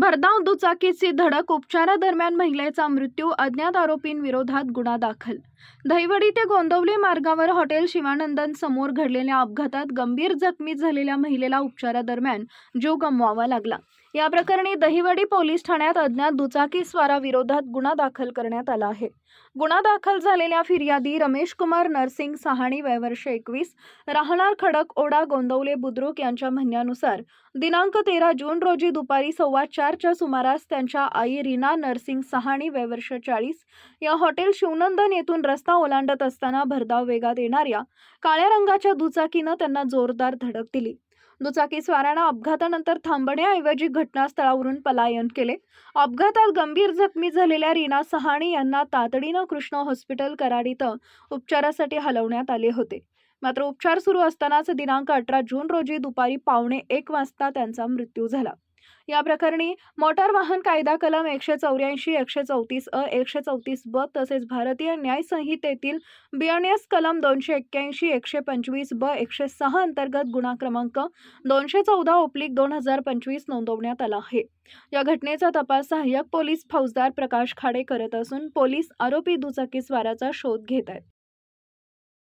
भरधाव दुचाकीची धडक उपचारादरम्यान महिलेचा मृत्यू अज्ञात आरोपींविरोधात गुन्हा दाखल. दहिवडी ते गोंदवले मार्गावर हॉटेल शिवानंदन समोर घडलेल्या अपघातात गंभीर जखमी झालेल्या महिलेला उपचारादरम्यान जीव गमवावा लागला. या प्रकरणी दहिवडी पोलीस ठाण्यात अज्ञात दुचाकी स्वाराविरोधात गुन्हा दाखल करण्यात आला आहे. गुन्हा दाखल झालेल्या फिर्यादी रमेश कुमार नरसिंग सहाणी वयवर्ष एकवीस राहणार खडक ओढा गोंदवले बुद्रुक यांच्या म्हणण्यानुसार दिनांक तेरा जून रोजी दुपारी सव्वा चारच्या सुमारास त्यांच्या आई रीना नरसिंग सहाणी वयवर्ष चाळीस या हॉटेल शिवनंदन येथून रस्ता ओलांडत असताना भरधाव वेगात येणाऱ्या काळ्या रंगाच्या दुचाकीनं त्यांना जोरदार धडक दिली. दुचाकी स्वारानं अपघातानंतर थांबण्याऐवजी घटनास्थळावरून पलायन केले. अपघातात गंभीर जखमी झालेल्या रीना सहाणी यांना तातडीनं कृष्ण हॉस्पिटल कराड इथं उपचारासाठी हलवण्यात आले होते. मात्र उपचार सुरू असतानाच दिनांक अठरा जून रोजी दुपारी पावणे एक वाजता त्यांचा मृत्यू झाला. या प्रकरणी मोटार वाहन कायदा कलम एकशे चौऱ्याऐंशी एकशे चौतीस अ एकशे चौतीस ब तसेच भारतीय न्याय संहितेतील बीएनएस कलम दोनशे एक्क्याऐंशी एकशे पंचवीस ब एकशे सहा अंतर्गत गुन्हा क्रमांक दोनशे चौदा ओप्लिक दोन हजार पंचवीस नोंदवण्यात आला आहे. या घटनेचा तपास सहाय्यक पोलीस फौजदार प्रकाश खाडे करत असून पोलीस आरोपी दुचाकी स्वाराचा शोध घेत आहेत.